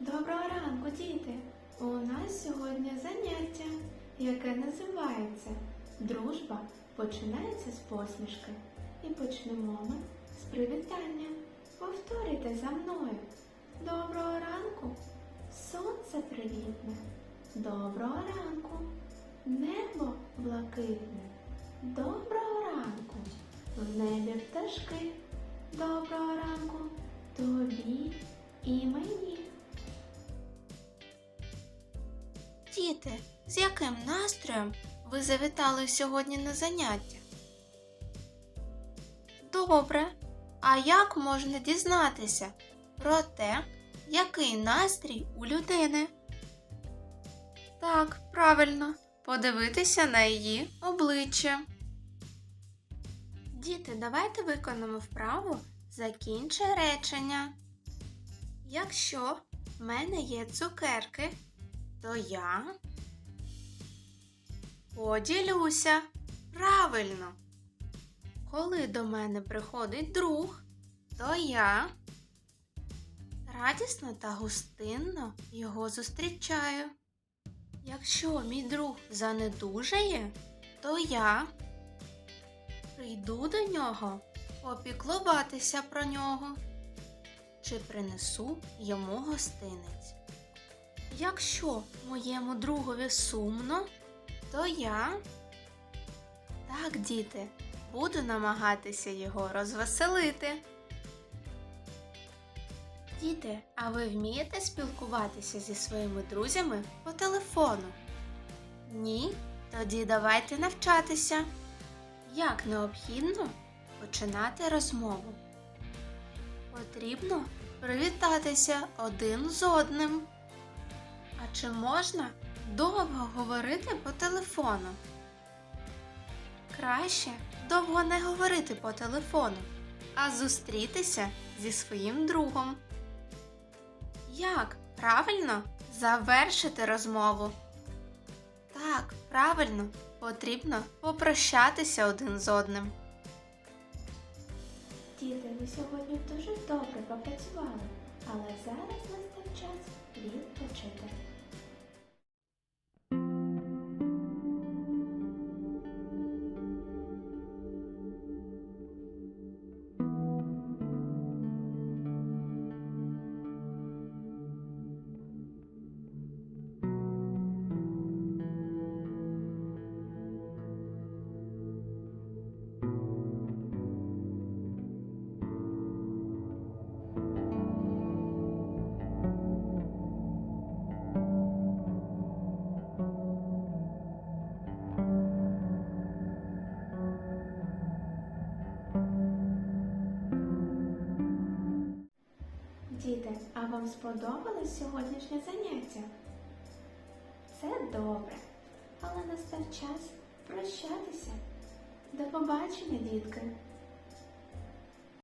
Доброго ранку, діти! У нас сьогодні заняття, яке називається Дружба починається з посмішки. І почнемо ми з привітання. Повторюйте за мною. Доброго ранку! Сонце привітне. Доброго ранку! Небо блакитне. Доброго ранку! В небі пташки. Доброго ранку тобі і мені. Діти, з яким настроєм ви завітали сьогодні на заняття? Добре. А як можна дізнатися про те, який настрій у людини? Так, правильно, подивитися на її обличчя. Діти, давайте виконаємо вправу закінчи речення. Якщо в мене є цукерки, то я поділюся правильно. Коли до мене приходить друг, то я радісно та гостинно його зустрічаю. Якщо мій друг занедужає, то я прийду до нього попіклуватися про нього чи принесу йому гостинець. Якщо моєму другові сумно, то я так, діти, буду намагатися його розвеселити. Діти, а ви вмієте спілкуватися зі своїми друзями по телефону? Ні? Тоді давайте навчатися. Як необхідно починати розмову? Потрібно привітатися один з одним. Чи можна довго говорити по телефону? Краще довго не говорити по телефону, а зустрітися зі своїм другом. Як правильно завершити розмову? Так, правильно, потрібно попрощатися один з одним. Діти, ви сьогодні дуже добре попрацювали, але зараз настав час відпочити. Діти, а вам сподобалось сьогоднішнє заняття? Це добре, але настав час прощатися. До побачення, дітки!